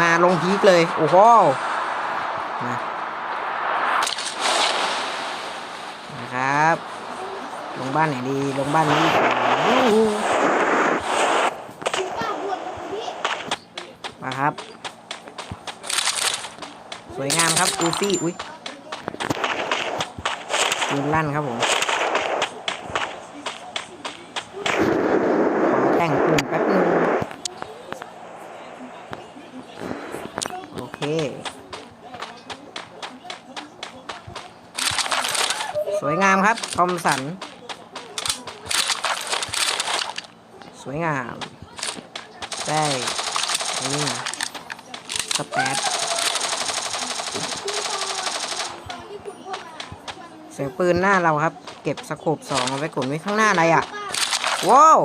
มาลงพีคเลย โอ้โหมานะครับ ลงบ้านไหนดี ลงบ้านนี้ดีกว่าอู้หูมาครับ สวยงามครับกูฟี่ อุ้ยปืนลั่นครับผมขอแต่งปืนแป๊บนึง โอเค สวยงามครับ ทอมสัน สวยงาม ได้อันนี้สแปดเสียงปืนหน้าเราครับ เก็บสโคบสองเอาไว้กดไว้ข้างหน้าอะไรอะ ว้าว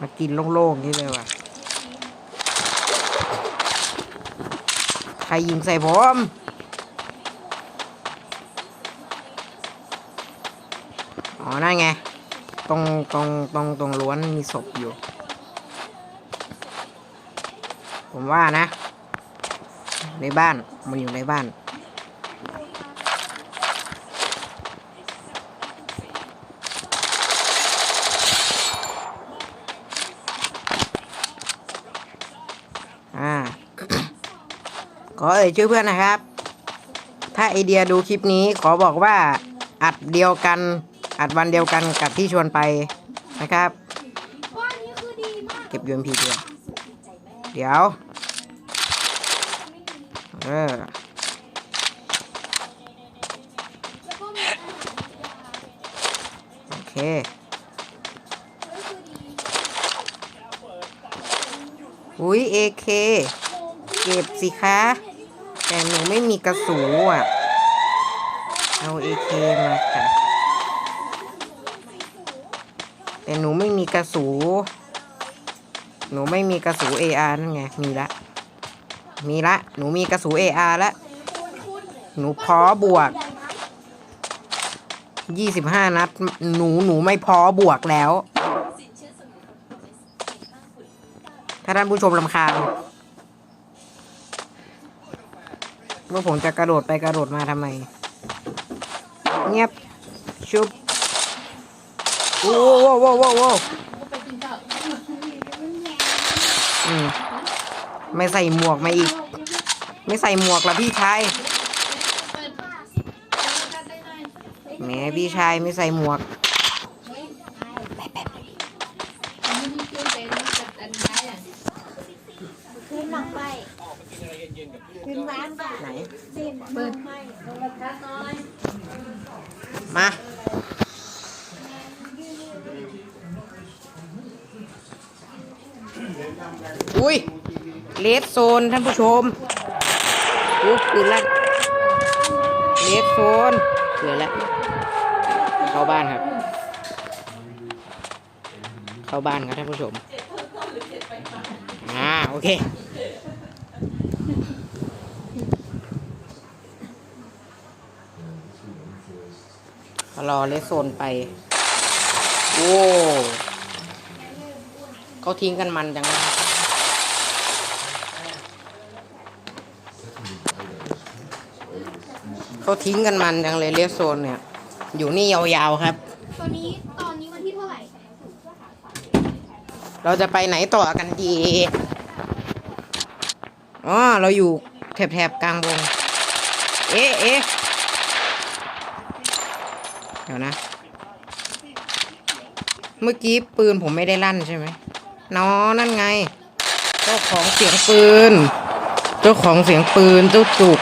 มากินโล่งๆนี่เลยว่ะ ใครยิงใส่ผมอ๋อ นั่นไง ตรงตรงตรงตรงล้วนมีศพอยู่ ผมว่านะ ในบ้าน มันอยู่ในบ้าน อ่า ขอเอ่ยชื่อเพื่อนนะครับ ถ้าไอเดียดูคลิปนี้ขอบอกว่าอัดเดียวกัน อัดวันเดียวกันกับที่ชวนไปนะครับ เก็บยูเอ็มพีเดียวเดี๋ยวเออโอเคอุ้ยเอเคเก็บสิคะ แต่หนูไม่มีกระสูอะ เอาเอเคมาค่ะ แต่หนูไม่มีกระสู หนูไม่มีกระสู AR นั่นไง มีละ มีละ หนูมีกระสู AR ละ หนูพอบวกยี่สิบห้านัด หนูหนูไม่พอบวกแล้ว ถ้าท่านผู้ชมลำคาญ ว่าผมจะกระโดดไปกระโดดมาทำไม เงียบ ชุบ โอ้โหโว้โว้โว้อืมไม่ใส่หมวกมาอีก ไม่ใส่หมวกละพี่ชายแหมพี่ชายไม่ใส่หมวก ขึ้นหลังไปขึ้นร้านไป ไหน เปิดให้โทรทัศน์น้อยมาอุ้ย เลดโซนท่านผู้ชมอุ้ยปืนลั่นเลดโซนเกิดแล้วเข้าบ้านครับ เข้าบ้านครับท่านผู้ชม อ่า โอเค รอเลสโซนไป โอ้เขาทิ้งกันมันจังเลยเขาทิ้งกันมันจังเลยเลสโซนเนี่ย อยู่นี่ยาวๆครับ ตอนนี้ตอนนี้วันที่เท่าไหร่ เราจะไปไหนต่อกันดีอ๋อเราอยู่แถบๆกลางวง เอ๊ะเอ๊ะเดี๋ยวนะ เมื่อกี้ปืนผมไม่ได้ลั่นใช่ไหมน้อนั่นไง เจ้าของเสียงปืน เจ้าของเสียงปืนเจ้าจุก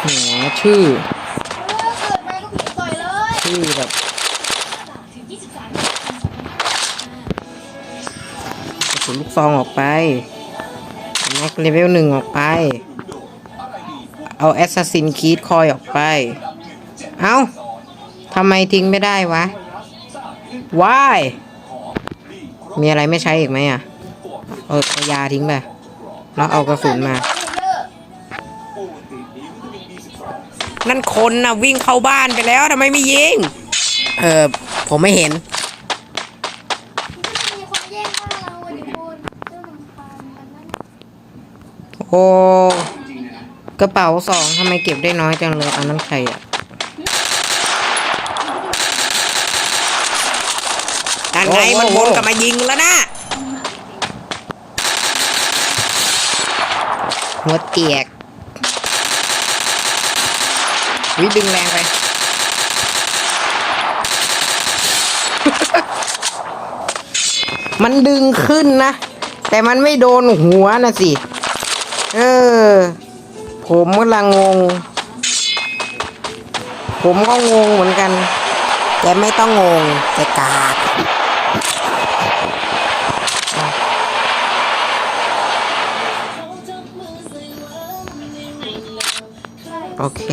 แหมชื่อ ชื่อแบบกระสุนลูกซองออกไปแม็กเลเวลหนึ่งออกไป เอาแอสซัสซินคีดคอยออกไป เอา้าทำไมทิ้งไม่ได้วะว้ายมีอะไรไม่ใช้อีกไหมอะ เอาเอายาทิ้งไป แล้วเอากระสุนมา นั่นคนนะวิ่งเข้าบ้านไปแล้วทำไมไม่ยิง เออผมไม่เห็น มีคนแย่งบ้านเราอะดิคุณเจ้าหนุ่มพานกันนั่นโอ้ กระเป๋าสองทำไมเก็บได้น้อยจังเลยอันนั้นใครอะด้า นไงมันวนกลับมายิงแล้วนะ หัวเตียก วิดึงแรงไป มันดึงขึ้นนะ แต่มันไม่โดนหัวนะสิ เออ ผมกำลังงง ผมก็งงเหมือนกัน แต่ไม่ต้องงงแต่กาก โอเค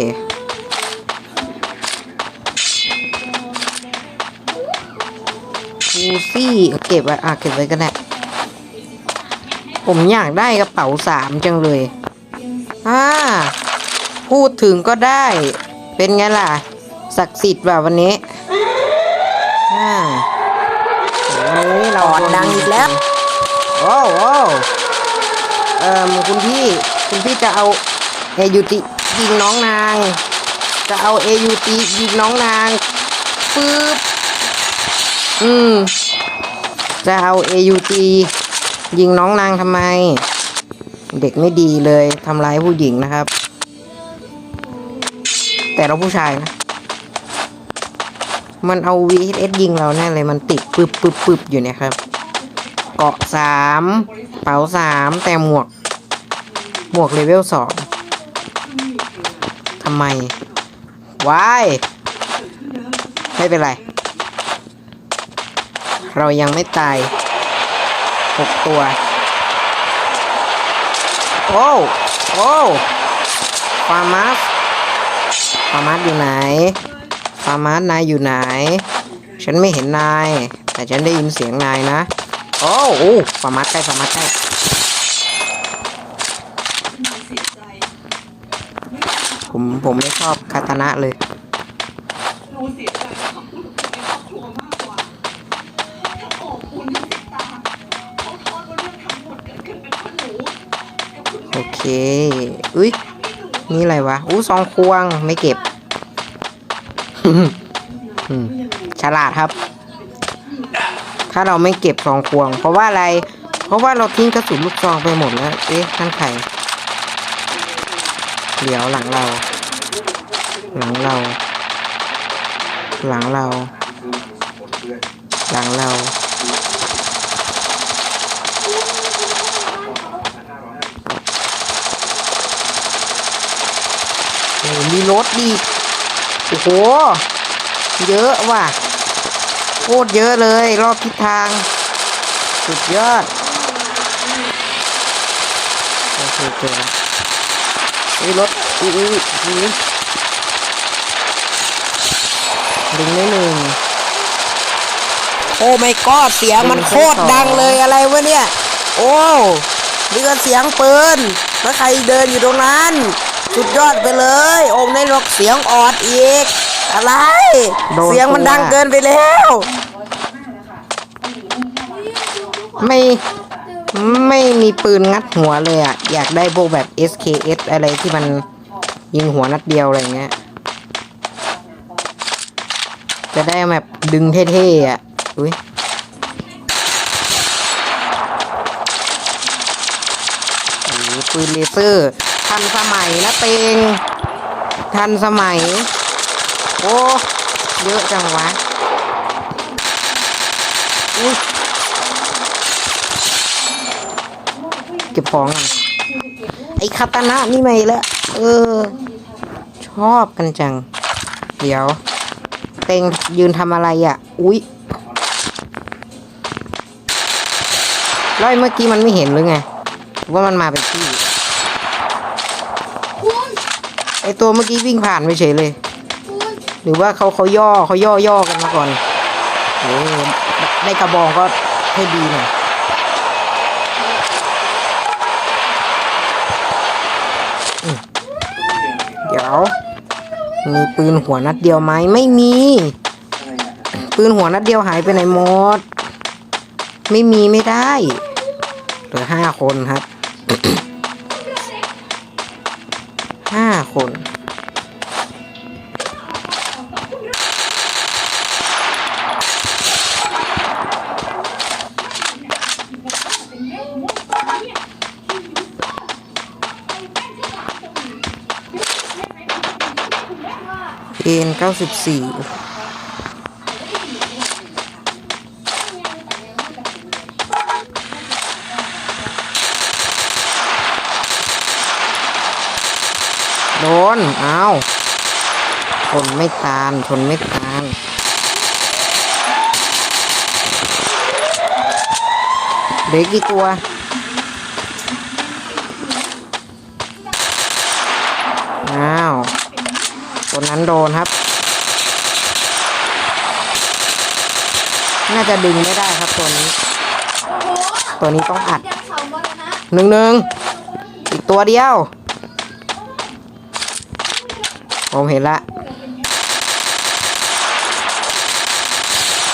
กูซี่เก็บไว้อะเก็บไว้ก็ได้ผมอยากได้กระเป๋าสามจังเลยอ่าพูดถึงก็ได้ เป็นไงล่ะ ศักดิ์สิทธิ์แบบวันนี้อ่าวันนี้เราดังอีกแล้วโอ้โอ้เอ่อคุณพี่ คุณพี่จะเอาเอยูติ ยิงน้องนาง จะเอาเอยูติยิงน้องนางปึ๊บอืม จะเอาเอยูตียิงน้องนางทำไม เด็กไม่ดีเลยทำร้ายผู้หญิงนะครับ แต่เราผู้ชายนะ มันเอา VHS ยิงเราแน่เลยมันติดปึ๊บปึ๊บปึ๊บอยู่เนี่ยครับเกาะสามเป๋าสามแต่หมวก หมวกเลเวลสอง ทำไมวายไม่เป็นไร เรายังไม่ตายหกตัว โอ้โอ้ฟาร์มัสฟาร์มัสอยู่ไหนฟาร์มัสนายอยู่ไหน ฉันไม่เห็นนาย แต่ฉันได้ยินเสียงนายนะ โอ้โอ้ฟาร์มัสใกล้ฟาร์มัสใกล้ ผมผมไม่ชอบคาตานะเลยหนูเสียใจกับครอบครัวมากกว่าถ้าขอบคุณที่ติดตามเขาทอดว่าเรื่องทั้งหมดเกิดขึ้นเป็นเพราะหนูกับคุณโอเค อุ้ยนี่อะไรวะอู้ซองควงไม่เก็บ อืมฉลาดครับ ถ้าเราไม่เก็บซองควง เพราะว่าอะไร เพราะว่าเราทิ้งกระสุนลูกซองไปหมดแล้ว เอ๊ะนั่นใครเดี๋ยวหลังเรา หลังเรา หลังเรา หลังเรา โอ้โหมีรถดีโอ้โห เยอะว่ะโคตรเยอะเลย รอบทิศทาง สุดยอด โอเคเจอแล้วไอ้รถอุ้ยอุ้ยอุ้ย ดึงได้หนึ่งโอ้ไม่ก็เสียงมันโคตรดังเลยอะไรวะเนี่ย โอ้นี่ก็เสียงปืนแล้วใครเดินอยู่ตรงนั้น สุดยอดไปเลยโอมในรกเสียงออดอีก อะไร เสียงมันดังเกินไปแล้ว ไม่ไม่มีปืนงัดหัวเลยอะ อยากได้พวกแบบ SKS อะไรที่มันยิงหัวนัดเดียวอะไรเงี้ย จะได้แบบดึงเท่ๆอะ อุ้ยปืนเลเซอร์ ทันสมัยนะเตง ทันสมัย โอ้ เยอะจังวะ อุ๊ยเก็บของไอ้คาตานะนี่ไม่ละเออ ชอบกันจัง เดี๋ยว ตงยืนทำอะไรอะ อุ๊ยแล้อยเมื่อกี้มันไม่เห็นหรือไง ว่ามันมาเป็นที่ คุณไอตัวเมื่อกี้วิ่งผ่านไปเฉยเลย คุณหรือว่าเขาเขาย่อเขาย่อย่อกันมาก่อนโอ้ได้กระบองก็ให้ดีหน่อยอื มเดี๋ยวมีปืนหัวนัดเดียวไหมไม่มี ปืนหัวนัดเดียวหายไปไหนหมด ไม่มีไม่ได้เหลือห้าคนครับห้าคน เอ็นเก้าสิบสี่โดน เอาชนไม่ตานชนไม่ตานเหลือกี่ตัวอ้าว ตัวนั้นโดนครับ น่าจะดึงไม่ได้ครับตัวนี้ ตัวนี้ต้องอัดหนึ่งหนึ่งอีกตัวเดียว ผมเห็นละ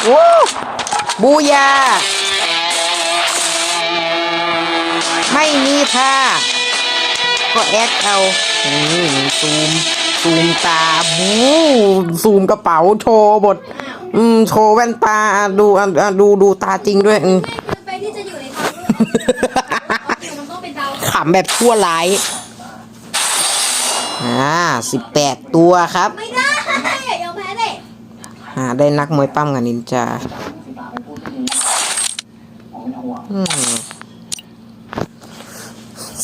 วู้บูยา ไม่มีท่า ก็แอคเอา นี่ซูม ซูมตาบูซูมกระเป๋าโชว์บท อืมโชว์แว่นตาอะดูอะอะดูดูตาจริงด้วยอืมมันไปที่จะอยู่ในทางเลือกมันต้องเป็นดาวขำแบบชั่วร้ายอ่าสิบแปดตัวครับไม่ได้อย่ายอมแพ้เลยอ่าได้นักมวยปั้มกับนินจาอืม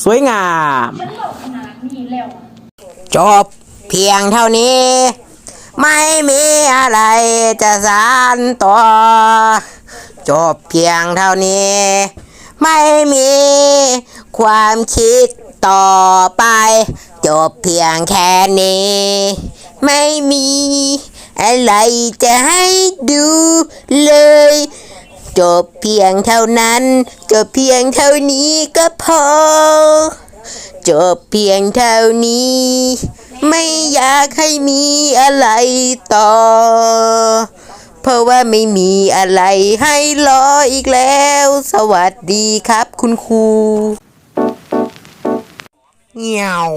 สวยงามจบ เพียงเท่านี้ ไม่มีอะไรจะสานต่อ จบเพียงเท่านี้ ไม่มีความคิดต่อไป จบเพียงแค่นี้ ไม่มีอะไรจะให้ดูเลย จบเพียงเท่านั้น จบเพียงเท่านี้ก็พอ จบเพียงเท่านี้ ไม่อยากให้มีอะไรต่อ เพราะว่าไม่มีอะไรให้รออีกแล้ว สวัสดีครับคุณครูเงียว